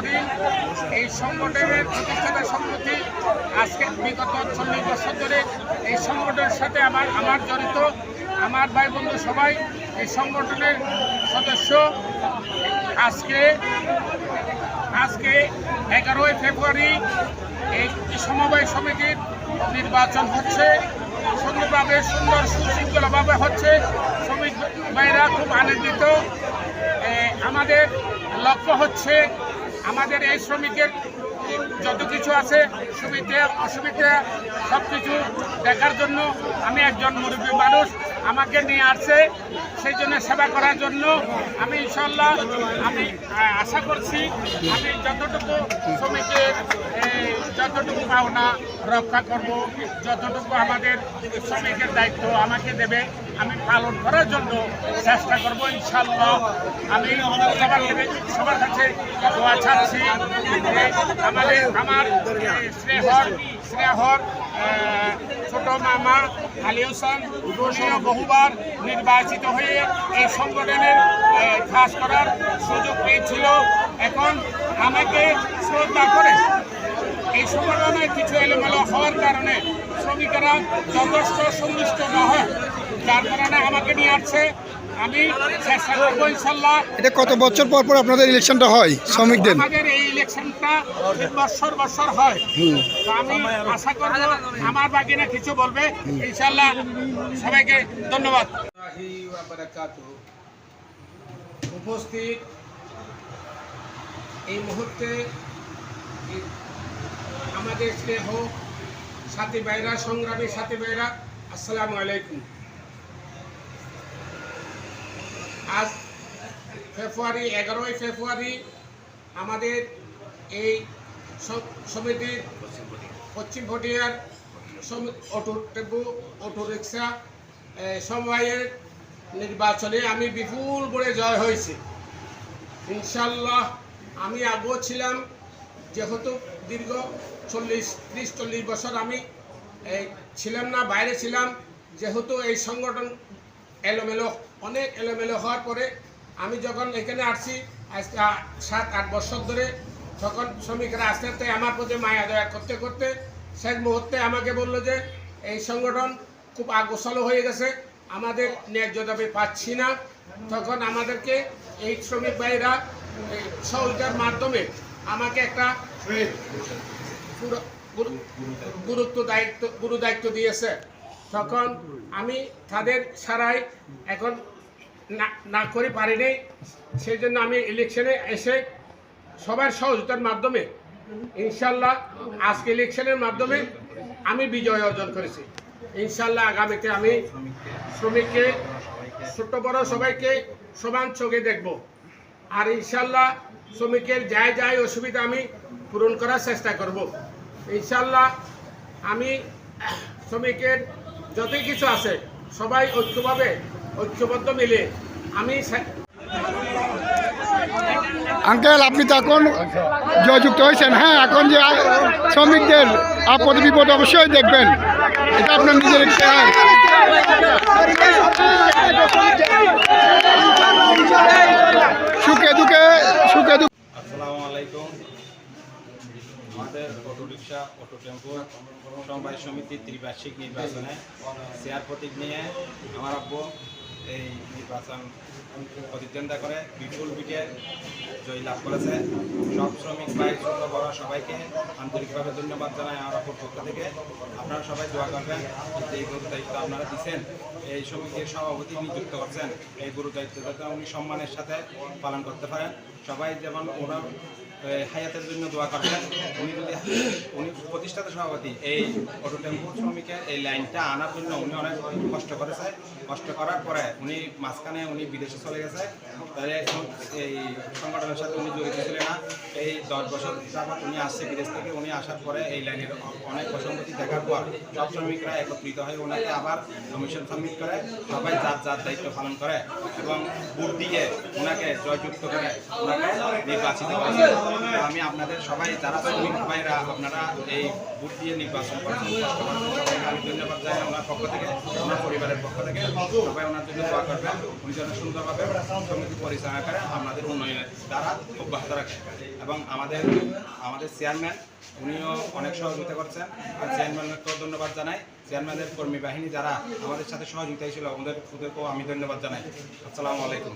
করি। এই সংগঠনের প্রতিষ্ঠাতা সম্প্রতি আজকে বিগত চল্লিশ বছর ধরে এই সংগঠনের সাথে আমার আমার জড়িত। আমার ভাই বন্ধু সবাই এই সংগঠনের সদস্য। আজকে আজকে এগারোই ফেব্রুয়ারি এই সমবায় সমিতির নির্বাচন হচ্ছে। সুন্দরভাবে, সুন্দর, সুশৃঙ্খলভাবে হচ্ছে। শ্রমিক ভাইরা খুব আনন্দিত। আমাদের লক্ষ্য হচ্ছে আমাদের এই শ্রমিকের যত কিছু আছে, সুবিধে, অসুবিধে সব কিছু দেখার জন্য আমি একজন মুরব্বী মানুষ। আমাকে নিয়ে আসছে, সেই জন্য সেবা করার জন্য আমি ইনশাল্লাহ আমি আশা করছি আমি যতটুকু শ্রমিকের যতটুকু পাওনা রক্ষা করব, যতটুকু আমাদের শ্রমিকের দায়িত্ব আমাকে দেবে, আমি পালন করার জন্য চেষ্টা করব ইনশাল্লাহ আমি সবার সবার কাছে দোয়া আমাদের, আমার স্নেহর স্নেহর ছোট মামা আলী হোসেন উনিও বহুবার নির্বাচিত হয়ে এই সংগঠনের কাজ করার সুযোগ পেয়েছিল। এখন আমাকে শ্রদ্ধা করে এই সংগঠনে কিছু এলোমেলো হওয়ার কারণে শ্রমিকেরা যথেষ্ট সন্তুষ্ট না হয়। যার কারণে আমাকে নিয়ে আসছে আমি চেষ্টা করব ইনশাল্লাহ। এটা কত বছর পর পর আপনাদের ইলেকশনটা হয় শ্রমিকদের? আমাদের এই ইলেকশনটা বছর বছর হয়। তো আমি আশা করব আমার বাকিরা কিছু বলবে। ইনশাল্লাহ সবাইকে ধন্যবাদ। উপস্থিত এই মুহূর্তে আমাদের স্নেহ সাথী ভাইরা সংগ্রামী সাথী ভাইরা আসসালামু আলাইকুম। আজ ফেব্রুয়ারি, এগারোই ফেব্রুয়ারি আমাদের এই সমিতির পশ্চিম ভটিয়ার অটো টেম্পু, অটো রিক্সা নির্বাচনে আমি বিপুল করে জয় হয়েছি। ইনশাল্লাহ আমি আগেও ছিলাম, যেহেতু দীর্ঘ চল্লিশ, ত্রিশ, চল্লিশ বছর আমি ছিলাম না, বাইরে ছিলাম, যেহেতু এই সংগঠন এলোমেলো অনেক এলোমেলো হওয়ার পরে আমি যখন এখানে আসছি আজকে সাত আট বছর ধরে তখন শ্রমিকরা আস্তে আস্তে আমার প্রতি মায়া দয়া করতে করতে শেষ মুহূর্তে আমাকে বলল যে এই সংগঠন খুব আগোছালো হয়ে গেছে আমাদের ন্যায্য দাবি পাচ্ছি না। তখন আমাদেরকে এই শ্রমিক ভাইরা এই সহযোগিতার মাধ্যমে আমাকে একটা পুরো- গুরু- গুরুত্ব দায়িত্ব গুরু দায়িত্ব দিয়েছে। তখন আমি তাদের ছাড়াই এখন না করে পারিনি। সেই জন্য আমি ইলেকশনে এসে সবার সহযোগিতার মাধ্যমে, ইনশাল্লাহ আজকে ইলেকশনের মাধ্যমে আমি বিজয় অর্জন করেছি। ইনশাল্লাহ আগামীতে আমি শ্রমিককে, ছোট বড় সবাইকে সমান চোখে দেখব। আর ইনশাল্লাহ শ্রমিকের যাই যাই অসুবিধা আমি পূরণ করার চেষ্টা করব। ইনশাল্লাহ আমি শ্রমিকের যতই কিছু আছে, সবাই ঐক্যভাবে, ঐক্যবদ্ধ মিলে। আমি আঙ্কেল, আপনি তো এখন জয়যুক্ত হয়েছেন। হ্যাঁ এখন যে শ্রমিকদের আপদ বিপদ অবশ্যই দেখবেন। এটা আপনার নিজের ইখতিয়ার। সুখে দুঃখে সুখে দুঃখে আসসালামু আলাইকুম আমাদের অটো টেম্পো সমবায় সমিতির ত্রিবার্ষিক নির্বাচনে চেয়ার প্রতীক নিয়ে আমার আব্বু এই নির্বাচন প্রতিদ্বন্দ্বিতা করে, বিপুল পিঠে জয়ী লাভ করেছে। সব শ্রমিক ভাই, ছোট, বড় সবাইকে আন্তরিকভাবে ধন্যবাদ জানাই আমার আব্বুর পক্ষ থেকে। আপনারা সবাই দোয়া করবেন যে এই গুরু দায়িত্ব আপনারা দিচ্ছেন। এই সমিতির সভাপতি নিযুক্ত করছেন এই গুরু দায়িত্ব যাতে উনি সম্মানের সাথে পালন করতে পারেন। সবাই যেমন ওনার হায়াতের জন্য দোয়া করবেন। উনি যদি উনি প্রতিষ্ঠাতা সভাপতি, এই অটো টেম্পো শ্রমিকের এই লাইনটা আনার জন্য উনি অনেক কষ্ট করেছে। কষ্ট করার পরে উনি মাঝখানে উনি বিদেশে চলে গেছে। তাহলে এই সংগঠনের সাথে উনি জড়িত ছিলেন না। এই দশ বছর যাবৎ উনি আসছে বিদেশ থেকে। উনি আসার পরে এই লাইনের অনেক অসঙ্গতি দেখার পর সব শ্রমিকরা একত্রিত হয়ে ওনাকে আবার কমিশন সাবমিট করে, সবাই যার যার দায়িত্ব পালন করে এবং ভোট দিয়ে ওনাকে জয়যুক্ত করে ওনাকে নির্বাচিত করেছে। আমি আপনাদের সবাই, যারা শ্রমিক ভাইরা, আপনারা এই ভোট দিয়ে নির্বাচন সবাইকে আমি ধন্যবাদ জানাই। ওনার পক্ষ থেকে ওনার পরিবারের পক্ষ থেকে সবাই ওনার জন্য দোয়া করবেন। উনি যেন সুন্দরভাবে সমিতি পরিচালনা করে আমাদের উন্নয়নের দ্বারা অব্যাহত রাখে। এবং আমাদের আমাদের চেয়ারম্যান উনিও অনেক সহযোগিতা করছেন। চেয়ারম্যানকেও ধন্যবাদ জানাই। চেয়ারম্যানের কর্মী বাহিনী যারা আমাদের সাথে সহযোগিতা ছিল, ওদের, ওদেরকেও আমি ধন্যবাদ জানাই। আসসালামু আলাইকুম।